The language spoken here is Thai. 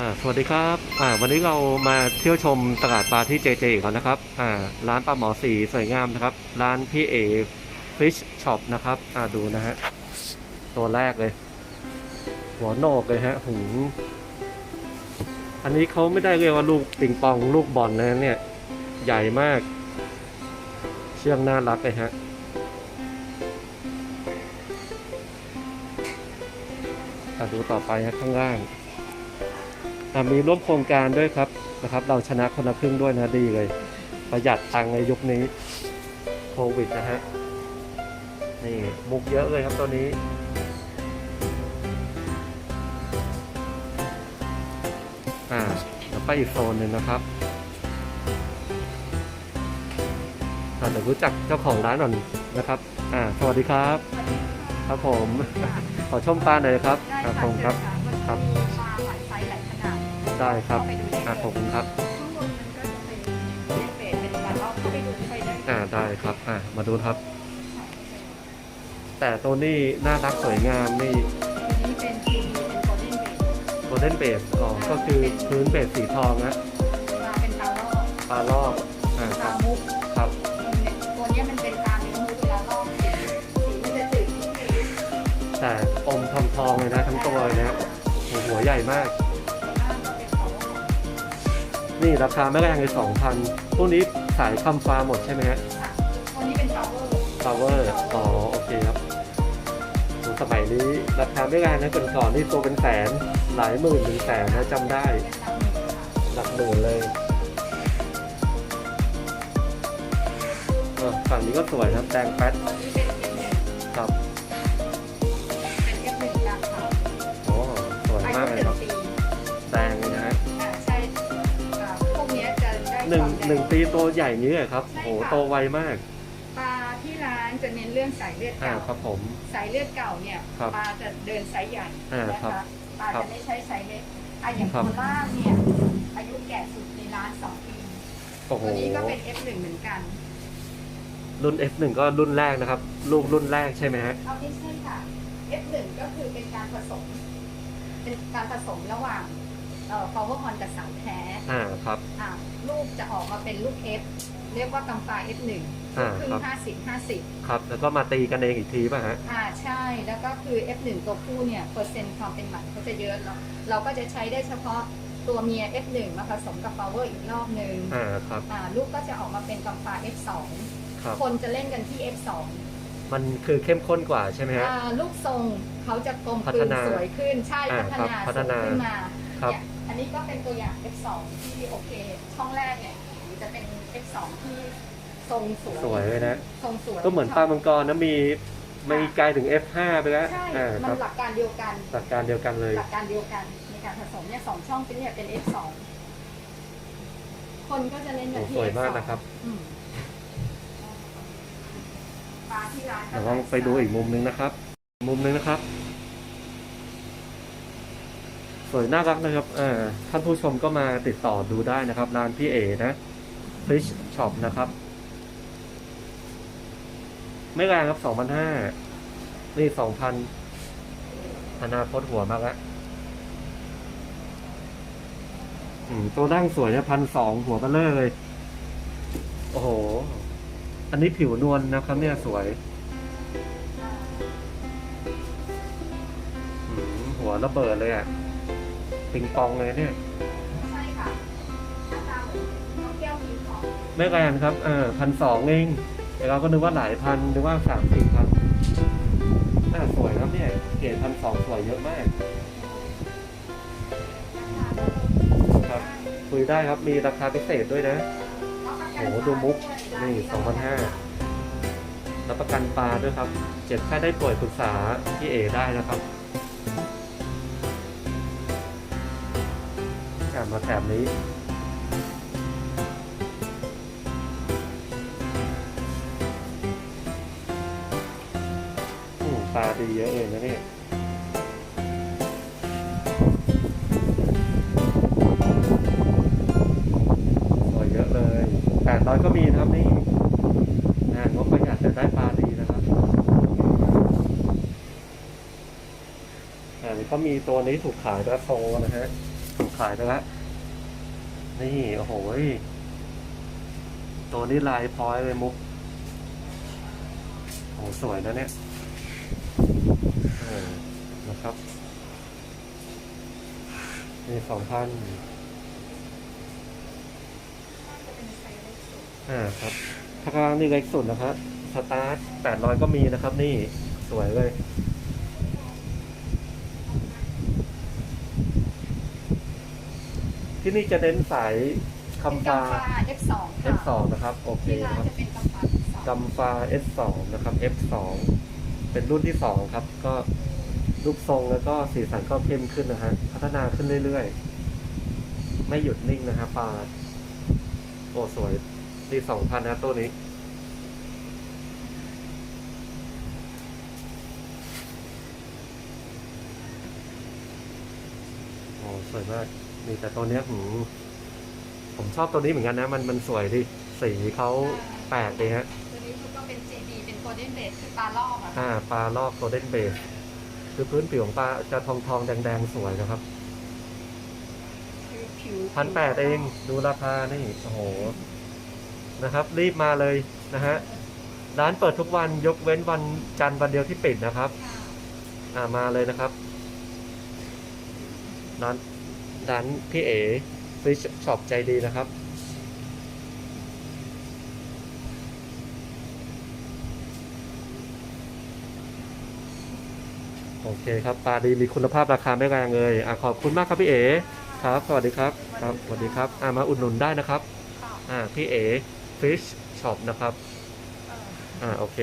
อ่าสวัสดีครับอ่าวันนี้เรามาเที่ยวชมตลาดปลาที่เจเจกแล้วนะครับอ่าร้านปลาหมอสีสวยงามนะครับ ร้านพี่เอฟิชช็อปนะครับอ่าดูนะฮะตัวแรกเลย หัวโหนกเลยฮะหูอันนี้เขาไม่ได้เรียกว่าลูกปิงปองลูกบอลนะเนี่ย ใหญ่มาก เชื่องน่ารักเลยฮะดูต่อไปฮะข้างล่าง มีร่วมโครงการด้วยครับนะครับ เราชนะคนละครึ่งด้วยนะดีเลย ประหยัดตังค์ในยุคนี้โควิดนะฮะนี่มุกเยอะเลยครับตัวนี้อ่าไปอีกโซนหนึ่งนะครับอาเดี๋ยวรู้จักเจ้าของร้านหน่อยนะครับ อ่า สวัสดีครับ ครับผม ขอชมปลาหน่อยครับ ครับผมครับ ครับ ไซส์หลายขนาดได้ครับเข้าไปดูได้อ่าขอบคุณครับ ข้างบนมันก็จะเป็นเศษเป็นปลาลอกเข้าไปดูไปได้อ่าได้ครับอ่ามาดูครับ แต่ตัวนี้น่ารักสวยงามนี่อันนี้เป็นทีวีเป็นโกลเด้นเบดโกลเด้นเบสอ๋อก็คือพื้นเบสสีทองนะปลาเป็นปลาลอกปลาลอกอ่าปคลารับมุกครับตัวเนี้ยมันเป็นปลาเนื้อมุกเวลาลอกสีสีมันจะจืดนิดนึงแต่อมทองทองๆเลยนะทั้งตัวเลยนะโอ้โหหัวใหญ่มาก นี่ราคาไม่แรงเลยสองพันพวกนี้ขายคำฟ้าหมดใช่ไหมฮะตัวนี้เป็นฟลาวเวอร์ฟลาเวอร์อ๋อโอเคครับโอ้สมัยนี้ราคาไม่แรงนะก่อนก่อนๆนี่ตัวเป็นแสนหลายหมื่นถึงแสนนะจำได้เป็นปลาหมึกค่ะหลักหมื่นเลยเออฝั่งนี้ก็สวยนะแดงแป๊ดตัวนี้เป็น F1 ครับ หนึ่งความแดหนึ่งปีตัวใหญ่อย่างนี้เลยครับโอ้โหโตไวมาก ปลาที่ร้านจะเน้นเรื่องสายเลือดอ่าเก่าครับผม สายเลือดเก่าเนี่ยครับปลาจะเดินไซส์ใหญ่อ่านะครัคะบปลาครับจะไม่ใช้ไซส์เล็กอะอย่างครัโคบ ล่าเนี่ยอายุแก่สุดในร้านสองปีโอ้โหตัวนี้ก็เป็น F1 เหมือนกันรุ่น F1 ก็รุ่นแรกนะครับ ลูกรุ่นแรกใช่ไหมฮะเอาไม่ใช่ค่ะ F1 ก็คือเป็นการผสม เป็นการผสมระหว่าง เอ่อ power horn กับสายแท้อ่าครับ อะลูกจะออกมาเป็นลูก F เรียกว่ากำปลา F1 อ่าครึ่งครับห้าสิบห้าสิบครับ แล้วก็มาตีกันเองอีกทีป่ะฮะ อ่าใช่แล้วก็คือ F1 ตัวผู้เนี่ยเปอร์เซ็นต์ความเป็นหมันเขาจะเยอะเนาะเราก็จะใช้ได้เฉพาะตัวเมีย F1 มาผสมกับ power อีกรอบหนึ่งอ่าครับ อ่าลูกก็จะออกมาเป็นกำปลา F2 ครับ คนจะเล่นกันที่ F2 มันคือเข้มข้นกว่าใช่ไหมฮะ อ่าลูกทรงเขาจะกลมพักลืฒนนาสวยขึ้นใช่อ่าพัฒครับนาพัฒนา สูงขึ้นมาครับ เนี่ยอั นนี้ก็เป็นตัวอย่าง F2 ที่โอเค ช่องแรกเนี่ยจะเป็น F2 ที่ทรงสวยสวยเลยนะ ทรงสวยก็เหมือนปลามังกรนะมีไม่ไกลถึง F5 ไปแล้วใช่อ่ามัครับนหลักการเดียวกัน หลักการเดียวกันเลย หลักการเดียวกันในการผสมเนี่ยสองช่องเป็นเนี่ยเป็น F2 คนก็จะเล่นกันที่โอ้สวยมาก F2 นะครับ อืมปลาที่ร้านก็ เดี๋ยวลองไปดูอีกมุมนึงนะครับ มุมนึงนะครับ สวยน่ารักนะครับอ่าท่านผู้ชมก็มาติดต่อดูได้นะครับ ร้านพี่เอนะ Fish Shop นะครับ ไม่แรงครับสองพันห้านี่สองพันอนาคตหัวมากแล้วตัวดั้งสวยนี่ยพันสองหัวเบลเลอร์เลย โอ้โห อันนี้ผิวนวลนะครับเนี่ยสวย หัวระเบิดเลยอะ ปิงปองเลยเนี่ยใช่ค่ะหน้าตาเหมือนนกแก้วมีของไม่แรงครับ เออพันสองเองแต่เราก็นึกว่าหลายพันนึกว่าสามสี่พันน่าสวยครับเนี่ยเกรดพันสองสวยเยอะมาก ครับคุยได้ครับมีราคาพิเศษด้วยนะโอ้โหดูมุกนี่2,500รับประกันปลาด้วยครับ เจ็บแค่ได้ป่วยปรึกษาพี่เอได้นะครับ มาแถบนี้อืมปลาดีเยอะเลยนะเนี่ยสวยเยอะเลยแปดร้อยก็มีนะครับนี่งานงบประหยัดแต่ได้ปลาดีนะครับอ่านี่ก็มีตัวนี้ถูกขายด้วโซนะฮะ ถูกขายไปแล้ว นี่ โอ้โหตัวนี้ลายพร้อยเลยมุก โอ้สวยนะเนี่ยนะครับ นี่สองพันอ่าครับถ้ากลางนี่เล็กสุดนะครับ สตาร์ทแปดร้อยก็มีนะครับ นี่สวยเลย ที่นี่จะเน้นสายเป็นคำฟ้ากำฟ้า F2 ค่ะ F2 นะครับ โอเคที่ร้านะนครับจะเป็นกำฟ้า F2 กัมฟา S2 นะครับ F2 เป็นรุ่นที่ 2 ครับ ก็รูปทรงแล้วก็สีสันก็เข้มขึ้นนะฮะ พัฒนาขึ้นเรื่อยๆ ไม่หยุดนิ่งนะฮะปลาโอ้สวยดีสองพันนะตัวนี้ โอ้สวยมาก มีแต่ตัวเนี้ยหืมผมชอบตัวนี้เหมือนกันนะ มันมันสวยดิสีเขาแปลกดีฮะ ตัวนี้ก็เป็น JB เป็น Golden Base คือปลาลอกอะค่ะอ่าปลาลอกโกลเด้นเบสคือพื้นผิวของปลาจะทองทองแดงแดงๆสวยนะครับคือผิวพันแปดเองดูราคานี่โอ้โหนะครับ รีบมาเลยนะฮะร้านเปิดทุกวันยกเว้นวันจันทร์วันเดียวที่ปิดนะครับค่ะอ่ามาเลยนะครับร้าน ร้านพี่เอ๋ฟิชช็อปใจดีนะครับ โอเคครับปลาดีมีคุณภาพราคาไม่แรงเลยอะขอบคุณมากครับพี่เอ๋ครับ สวัสดีครับครับสวัสดีครับอ่ามาอุดหนุนได้นะครับค่ะพี่เอ๋ฟิชช็อปนะครับอออ่าโอเค